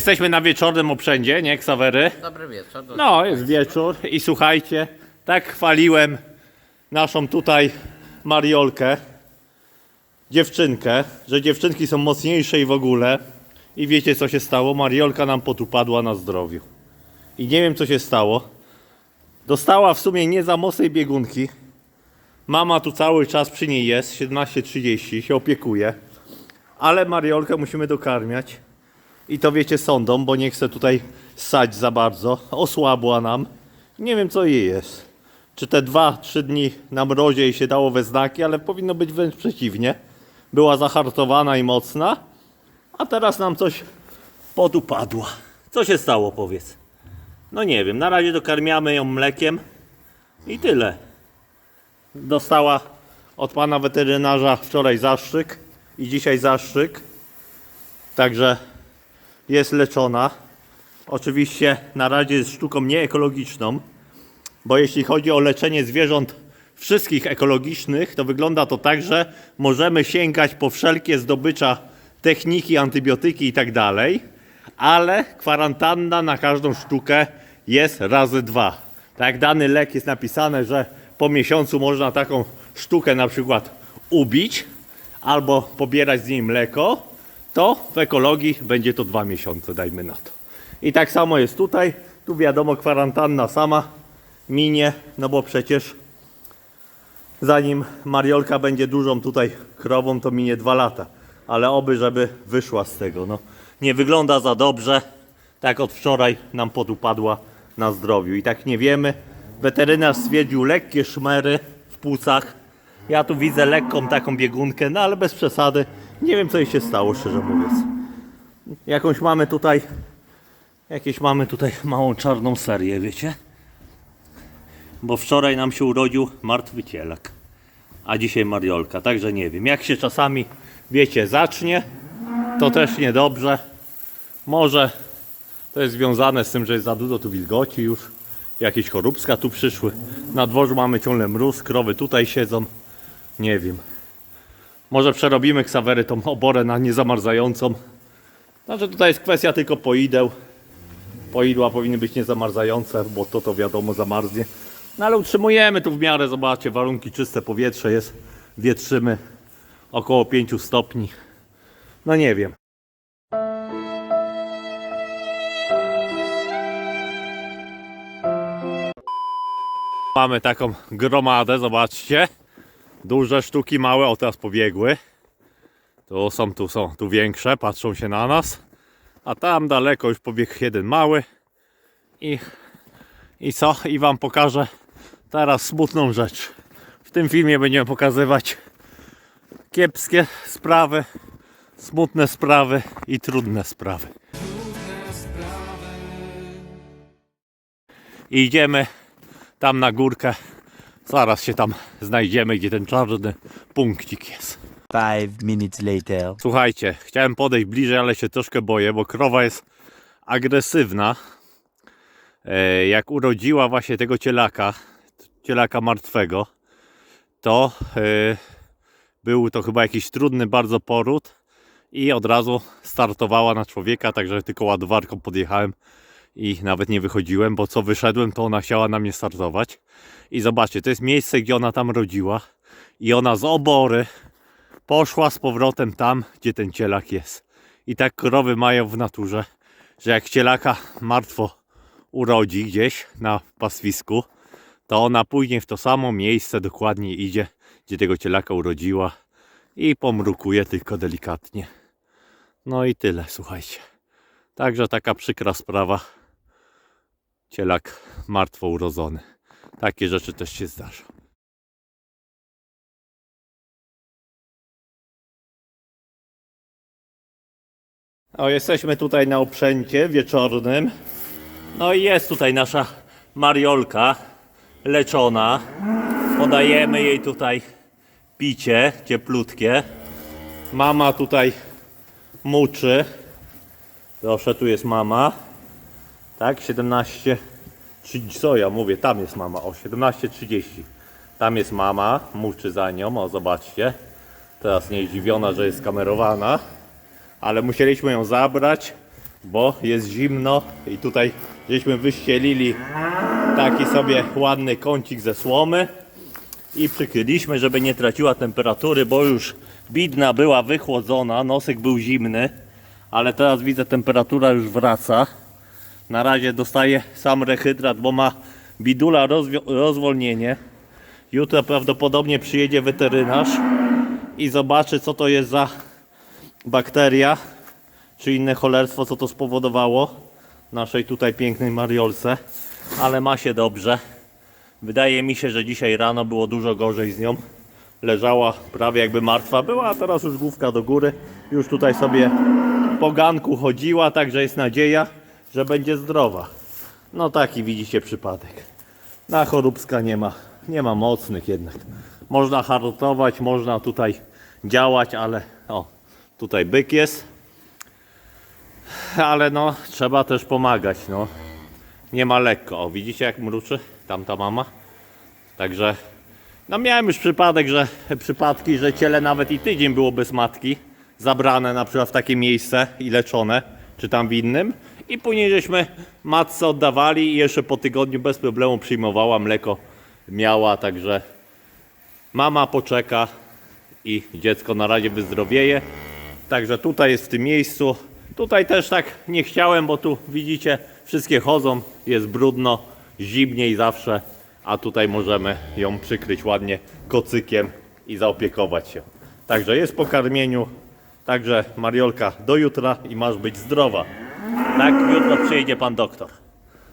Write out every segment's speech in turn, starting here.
Jesteśmy na wieczornym obrzędzie, nie, Ksawery? Dobry wieczór. do- No, jest wieczór i słuchajcie, tak chwaliłem naszą tutaj Mariolkę, dziewczynkę, że dziewczynki są mocniejsze i w ogóle. I wiecie co się stało? Mariolka nam potupadła na zdrowiu. I nie wiem co się stało. Dostała w sumie nie za mocnej biegunki. Mama tu cały czas przy niej jest, 17.30, się opiekuje. Ale Mariolkę musimy dokarmiać. I to wiecie sądą, bo nie chcę tutaj ssać za bardzo. Osłabła nam. Nie wiem co jej jest. Czy te dwa, trzy dni na mrozie jej się dało we znaki, ale powinno być wręcz przeciwnie. Była zahartowana i mocna, a teraz nam coś podupadła. Co się stało powiedz? No nie wiem, na razie dokarmiamy ją mlekiem i tyle. Dostała od pana weterynarza wczoraj zastrzyk i dzisiaj zastrzyk. Także jest leczona. Oczywiście na razie jest sztuką nieekologiczną, bo jeśli chodzi o leczenie zwierząt wszystkich ekologicznych, to wygląda to tak, że możemy sięgać po wszelkie zdobycza techniki, antybiotyki i tak ale kwarantanna na każdą sztukę jest razy dwa. Tak jak dany lek jest napisane, że po miesiącu można taką sztukę na przykład ubić albo pobierać z niej mleko, to w ekologii będzie to dwa miesiące, dajmy na to. I tak samo jest tutaj. Tu wiadomo, kwarantanna sama minie, no bo przecież zanim Mariolka będzie dużą tutaj krową, to minie dwa lata. Ale oby, żeby wyszła z tego. No, nie wygląda za dobrze. Tak od wczoraj nam podupadła na zdrowiu. I tak nie wiemy. Weterynarz stwierdził lekkie szmery w płucach. Ja tu widzę lekką taką biegunkę, no ale bez przesady. Nie wiem co jej się stało, szczerze mówiąc. Jakąś mamy tutaj, jakieś mamy tutaj małą czarną serię, wiecie? Bo wczoraj nam się urodził martwy cielak, a dzisiaj Mariolka, także nie wiem. Jak się czasami, wiecie, zacznie, to też niedobrze. Może to jest związane z tym, że jest za dużo tu wilgoci już. Jakieś choróbska tu przyszły. Na dworzu mamy ciągle mróz, krowy tutaj siedzą. Nie wiem. Może przerobimy ksawery tą oborę na niezamarzającą. Znaczy tutaj jest kwestia tylko poideł. Poidła powinny być niezamarzające, bo to to wiadomo zamarznie. No ale utrzymujemy tu w miarę, zobaczcie, warunki czyste, powietrze jest, wietrzymy około 5 stopni. No nie wiem. Mamy taką gromadę, zobaczcie. Duże sztuki, małe, o teraz pobiegły. Tu są, tu są, tu większe, patrzą się na nas. A tam daleko już pobiegł jeden mały. I, I co? I wam pokażę teraz smutną rzecz. W tym filmie będziemy pokazywać kiepskie sprawy, smutne sprawy i trudne sprawy. I idziemy tam na górkę. Zaraz się tam znajdziemy, gdzie ten czarny punkcik jest. Five minutes later. Słuchajcie, chciałem podejść bliżej, ale się troszkę boję, bo krowa jest agresywna. E, Jak urodziła właśnie tego cielaka, cielaka martwego, to e, był to chyba jakiś trudny bardzo poród i od razu startowała na człowieka, także tylko ładowarką podjechałem i nawet nie wychodziłem, bo co wyszedłem, to ona chciała na mnie startować. I zobaczcie, to jest miejsce, gdzie ona tam rodziła i ona z obory poszła z powrotem tam, gdzie ten cielak jest. I tak krowy mają w naturze, że jak cielaka martwo urodzi gdzieś na pastwisku, to ona później w to samo miejsce dokładnie idzie, gdzie tego cielaka urodziła i pomrukuje tylko delikatnie. No i tyle, słuchajcie. Także taka przykra sprawa. Cielak martwo urodzony. Takie rzeczy też się zdarzą. O, jesteśmy tutaj na oprzęcie wieczornym. No i jest tutaj nasza Mariolka leczona. Podajemy jej tutaj picie cieplutkie. Mama tutaj muczy. Proszę, tu jest mama. Tak, 17. Co ja mówię? Tam jest mama. O, 17.30. Tam jest mama, muczy za nią. O, zobaczcie. Teraz nie zdziwiona, że jest kamerowana ale musieliśmy ją zabrać, bo jest zimno i tutaj żeśmy wyścielili taki sobie ładny kącik ze słomy i przykryliśmy, żeby nie traciła temperatury, bo już bidna była wychłodzona, nosek był zimny, ale teraz widzę temperatura już wraca. Na razie dostaje sam rehydrat, bo ma bidula rozwolnienie. Jutro prawdopodobnie przyjedzie weterynarz i zobaczy co to jest za bakteria czy inne cholerstwo, co to spowodowało naszej tutaj pięknej mariolce, ale ma się dobrze. Wydaje mi się, że dzisiaj rano było dużo gorzej z nią. Leżała prawie jakby martwa była, a teraz już główka do góry. Już tutaj sobie po ganku chodziła, także jest nadzieja, że będzie zdrowa. No taki widzicie przypadek. Na choróbska nie ma, nie ma mocnych jednak. Można hartować, można tutaj działać, ale o, tutaj byk jest. Ale no, trzeba też pomagać, no. Nie ma lekko. O, widzicie jak mruczy tamta mama? Także, no miałem już przypadek, że przypadki, że ciele nawet i tydzień było bez matki, zabrane na przykład w takie miejsce i leczone, czy tam w innym. I później żeśmy matce oddawali i jeszcze po tygodniu bez problemu przyjmowała mleko, miała, także mama poczeka i dziecko na razie wyzdrowieje. Także tutaj jest w tym miejscu. Tutaj też tak nie chciałem, bo tu widzicie, wszystkie chodzą, jest brudno, zimniej zawsze, a tutaj możemy ją przykryć ładnie kocykiem i zaopiekować się. Także jest po karmieniu. Także Mariolka do jutra i masz być zdrowa. Tak, jutro przyjdzie pan doktor.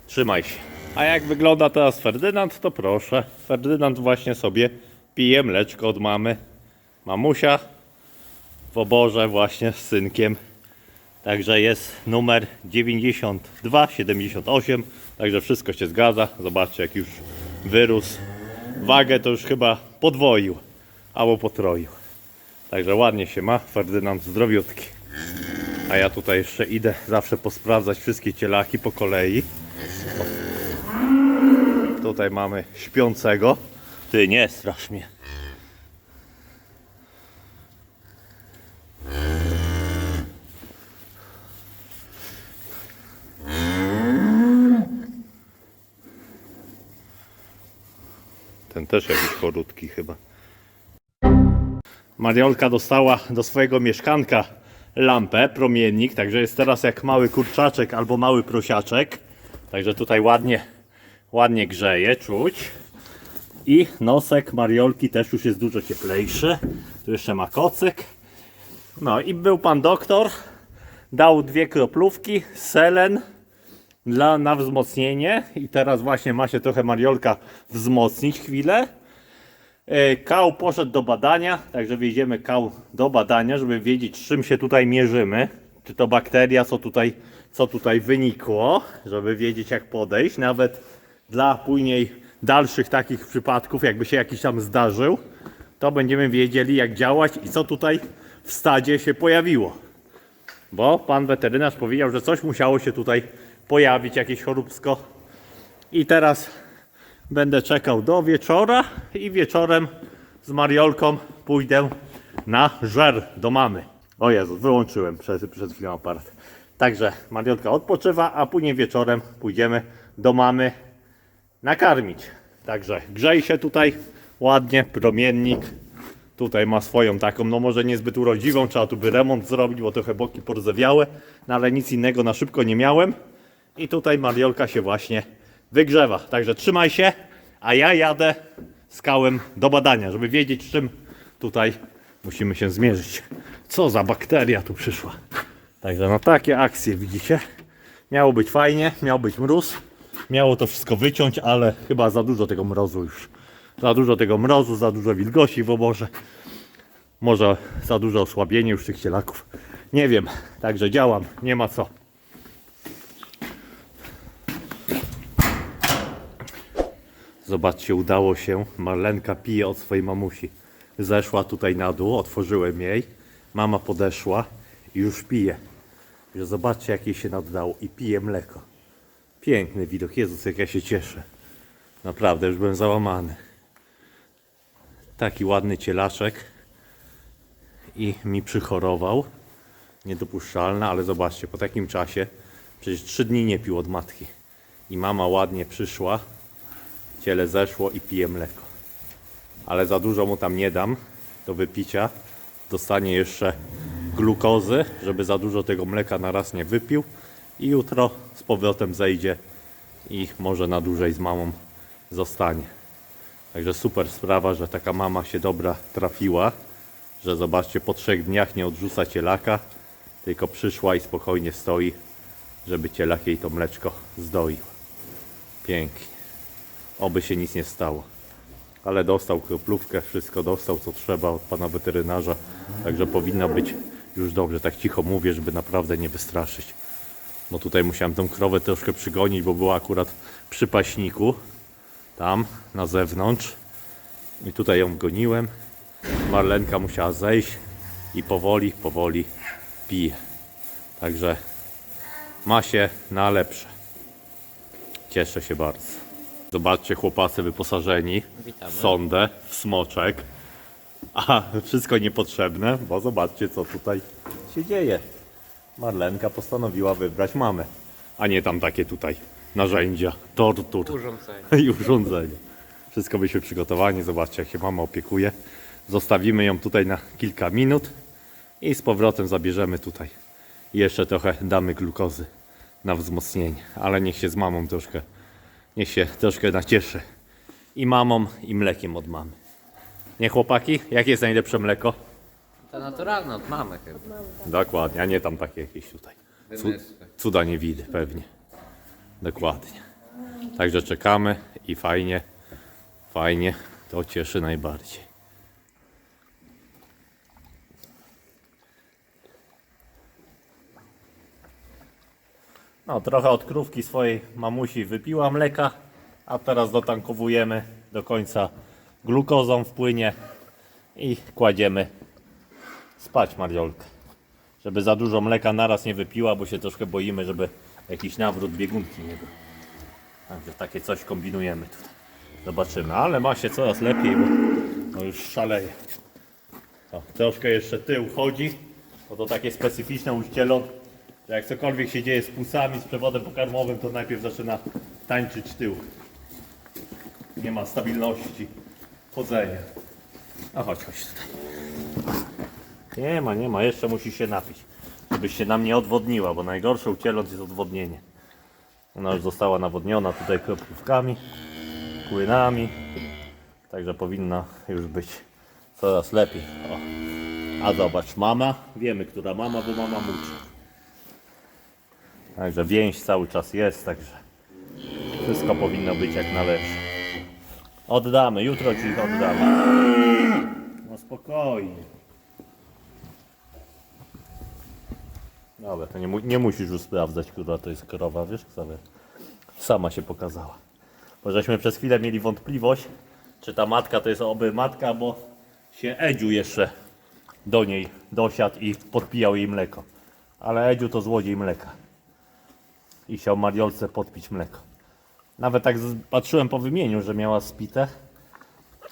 Trzymaj się. A jak wygląda teraz Ferdynand, to proszę. Ferdynand właśnie sobie pije mleczko od mamy. Mamusia w oborze właśnie z synkiem. Także jest numer 9278. Także wszystko się zgadza. Zobaczcie jak już wyrósł. Wagę to już chyba podwoił albo potroił. Także ładnie się ma. Ferdynand zdrowiutki. A ja tutaj jeszcze idę zawsze posprawdzać wszystkie cielaki po kolei. Tutaj mamy śpiącego. Ty nie strasz mnie. Ten też jakiś chorutki chyba. Mariolka dostała do swojego mieszkanka lampę, promiennik, także jest teraz jak mały kurczaczek albo mały prosiaczek. Także tutaj ładnie, ładnie grzeje, czuć. I nosek Mariolki też już jest dużo cieplejszy. Tu jeszcze ma kocyk. No i był pan doktor, dał dwie kroplówki, selen dla, na wzmocnienie i teraz właśnie ma się trochę Mariolka wzmocnić chwilę. E, Kał poszedł do badania, także wjedziemy kał do badania, żeby wiedzieć czym się tutaj mierzymy. Czy to bakteria, co tutaj, co tutaj wynikło, żeby wiedzieć jak podejść. Nawet dla później dalszych takich przypadków, jakby się jakiś tam zdarzył, to będziemy wiedzieli jak działać i co tutaj w stadzie się pojawiło. Bo pan weterynarz powiedział, że coś musiało się tutaj pojawić, jakieś choróbsko. I teraz będę czekał do wieczora i wieczorem z Mariolką pójdę na żer do mamy. O Jezu, wyłączyłem przed, przed chwilą aparat. Także Mariolka odpoczywa, a później wieczorem pójdziemy do mamy nakarmić. Także grzej się tutaj ładnie, promiennik. Tutaj ma swoją taką, no może niezbyt urodziwą, trzeba tu by remont zrobić, bo trochę boki porzewiałe, no ale nic innego na szybko nie miałem. I tutaj Mariolka się właśnie wygrzewa. Także trzymaj się, a ja jadę z kałem do badania, żeby wiedzieć z czym tutaj musimy się zmierzyć. Co za bakteria tu przyszła. Także no takie akcje widzicie. Miało być fajnie, miał być mróz. Miało to wszystko wyciąć, ale chyba za dużo tego mrozu już. Za dużo tego mrozu, za dużo wilgoci w oborze. Może za dużo osłabienie już tych cielaków. Nie wiem, także działam, nie ma co. Zobaczcie, udało się. Marlenka pije od swojej mamusi. Zeszła tutaj na dół, otworzyłem jej. Mama podeszła i już pije. Zobaczcie, jak jej się naddało. I pije mleko. Piękny widok. Jezus, jak ja się cieszę. Naprawdę, już byłem załamany. Taki ładny cielaczek. I mi przychorował. niedopuszczalna, ale zobaczcie, po takim czasie przecież trzy dni nie pił od matki. I mama ładnie przyszła, ciele zeszło i pije mleko. Ale za dużo mu tam nie dam do wypicia. Dostanie jeszcze glukozy, żeby za dużo tego mleka na raz nie wypił. I jutro z powrotem zejdzie i może na dłużej z mamą zostanie. Także super sprawa, że taka mama się dobra trafiła, że zobaczcie, po trzech dniach nie odrzuca cielaka, tylko przyszła i spokojnie stoi, żeby cielak jej to mleczko zdoił. Pięknie. Oby się nic nie stało. Ale dostał kroplówkę, wszystko dostał co trzeba od pana weterynarza, także powinno być już dobrze. Tak cicho mówię, żeby naprawdę nie wystraszyć. Bo tutaj musiałem tą krowę troszkę przygonić, bo była akurat przy paśniku tam na zewnątrz i tutaj ją goniłem. Marlenka musiała zejść i powoli, powoli pije. Także ma się na lepsze. Cieszę się bardzo. Zobaczcie chłopacy wyposażeni Witamy. w sondę, w smoczek. A wszystko niepotrzebne, bo zobaczcie co tutaj się dzieje. Marlenka postanowiła wybrać mamę, a nie tam takie tutaj narzędzia, tortur Urządzenie. i urządzenie. Wszystko byśmy przygotowani. Zobaczcie, jak się mama opiekuje. Zostawimy ją tutaj na kilka minut i z powrotem zabierzemy tutaj. Jeszcze trochę damy glukozy na wzmocnienie, ale niech się z mamą troszkę, niech się troszkę nacieszy. I mamą, i mlekiem od mamy. Nie chłopaki? Jakie jest najlepsze mleko? To naturalne od mamy chyba. Dokładnie, a nie tam takie jakieś tutaj. Cu- Wymysły. cuda nie widy, pewnie. Dokładnie. Także czekamy i fajnie, fajnie. To cieszy najbardziej. No, trochę od krówki swojej mamusi wypiła mleka, a teraz dotankowujemy do końca glukozą w płynie i kładziemy spać Mariolkę. Żeby za dużo mleka naraz nie wypiła, bo się troszkę boimy, żeby jakiś nawrót biegunki nie był. Także takie coś kombinujemy tutaj. Zobaczymy, ale ma się coraz lepiej, bo no już szaleje. O, troszkę jeszcze tył chodzi, bo to takie specyficzne u ścieląt, że jak cokolwiek się dzieje z płucami, z przewodem pokarmowym, to najpierw zaczyna tańczyć tył. Nie ma stabilności chodzenia. No chodź, chodź tutaj. Nie ma, nie ma, jeszcze musi się napić. Żebyś się nam nie odwodniła, bo najgorsze u jest odwodnienie. Ona już została nawodniona tutaj kroplówkami, płynami. Także powinna już być coraz lepiej. O. A zobacz, mama, wiemy, która mama, bo mama muczy. Także więź cały czas jest, także wszystko powinno być jak należy. Oddamy, jutro ci ich oddamy. No spokojnie. Dobra, to nie, mu- nie musisz już sprawdzać, która to jest krowa, wiesz, Ksawer? Sama się pokazała. Bo żeśmy przez chwilę mieli wątpliwość, czy ta matka to jest oby matka, bo się Edziu jeszcze do niej dosiadł i podpijał jej mleko. Ale Edziu to złodziej mleka. I chciał Mariolce podpić mleko. Nawet tak patrzyłem po wymieniu, że miała spite.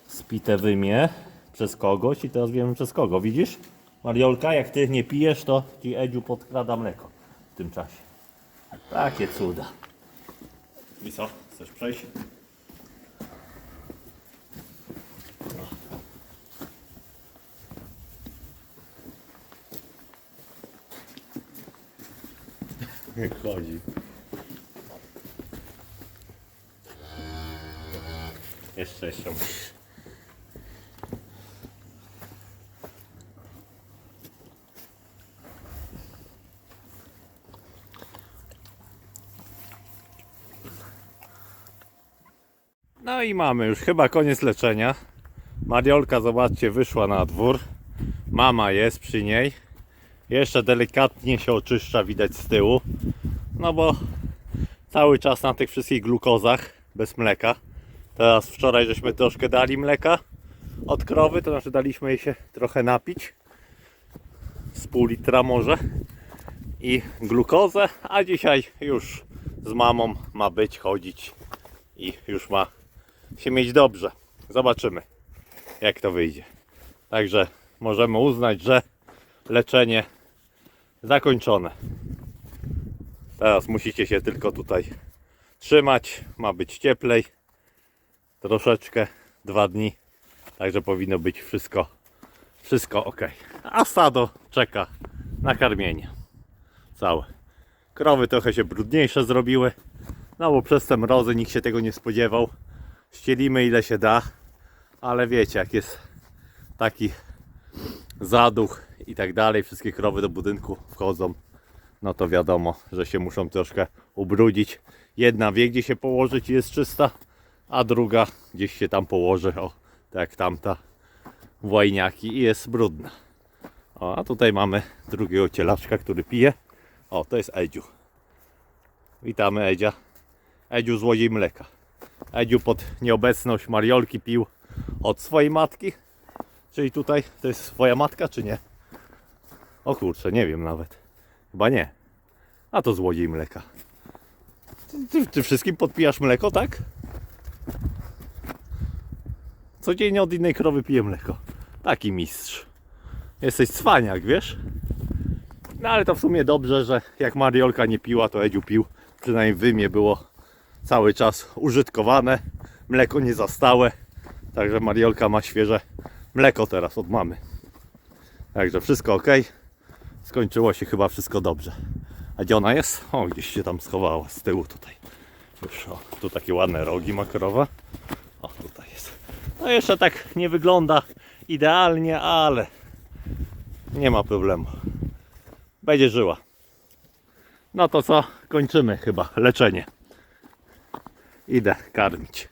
Spite wymie przez kogoś i teraz wiemy przez kogo. Widzisz? Mariolka, jak ty nie pijesz, to ci Edziu podkrada mleko w tym czasie. Takie cuda. I co? Chcesz przejść? Chodzi. Jeszcze się. No i mamy już chyba koniec leczenia. Mariolka, zobaczcie, wyszła na dwór. Mama jest przy niej. Jeszcze delikatnie się oczyszcza, widać z tyłu. No bo cały czas na tych wszystkich glukozach, bez mleka. Teraz wczoraj żeśmy troszkę dali mleka od krowy, to znaczy daliśmy jej się trochę napić. Z pół litra może. I glukozę, a dzisiaj już z mamą ma być, chodzić i już ma się mieć dobrze. Zobaczymy, jak to wyjdzie. Także możemy uznać, że leczenie zakończone. Teraz musicie się tylko tutaj trzymać. Ma być cieplej. Troszeczkę, dwa dni. Także powinno być wszystko, wszystko ok. A stado czeka na karmienie. Całe. Krowy trochę się brudniejsze zrobiły. No bo przez te mrozy nikt się tego nie spodziewał. Ścielimy ile się da. Ale wiecie, jak jest taki zaduch i tak dalej, wszystkie krowy do budynku wchodzą, no to wiadomo, że się muszą troszkę ubrudzić. Jedna wie, gdzie się położyć i jest czysta, a druga gdzieś się tam położy, o, tak jak tamta, łajniaki i jest brudna. O, a tutaj mamy drugiego cielaczka, który pije. O, to jest Edziu. Witamy Edzia. Edziu złodziej mleka. Edziu pod nieobecność Mariolki pił od swojej matki. Czyli tutaj to jest twoja matka, czy nie? O kurczę, nie wiem nawet. Chyba nie. A to złodziej mleka. Ty, ty, ty wszystkim podpijasz mleko, tak? Codziennie od innej krowy piję mleko. Taki mistrz. Jesteś cwaniak, wiesz? No ale to w sumie dobrze, że jak Mariolka nie piła, to Edziu pił. Przynajmniej wymie było cały czas użytkowane. Mleko nie zastałe. Także Mariolka ma świeże mleko teraz od mamy. Także wszystko ok. Skończyło się chyba wszystko dobrze. A gdzie ona jest? O, gdzieś się tam schowała z tyłu tutaj. Już, o, tu takie ładne rogi ma krowa. O, tutaj jest. No jeszcze tak nie wygląda idealnie, ale nie ma problemu. Będzie żyła. No to co? Kończymy chyba leczenie. Idę karmić.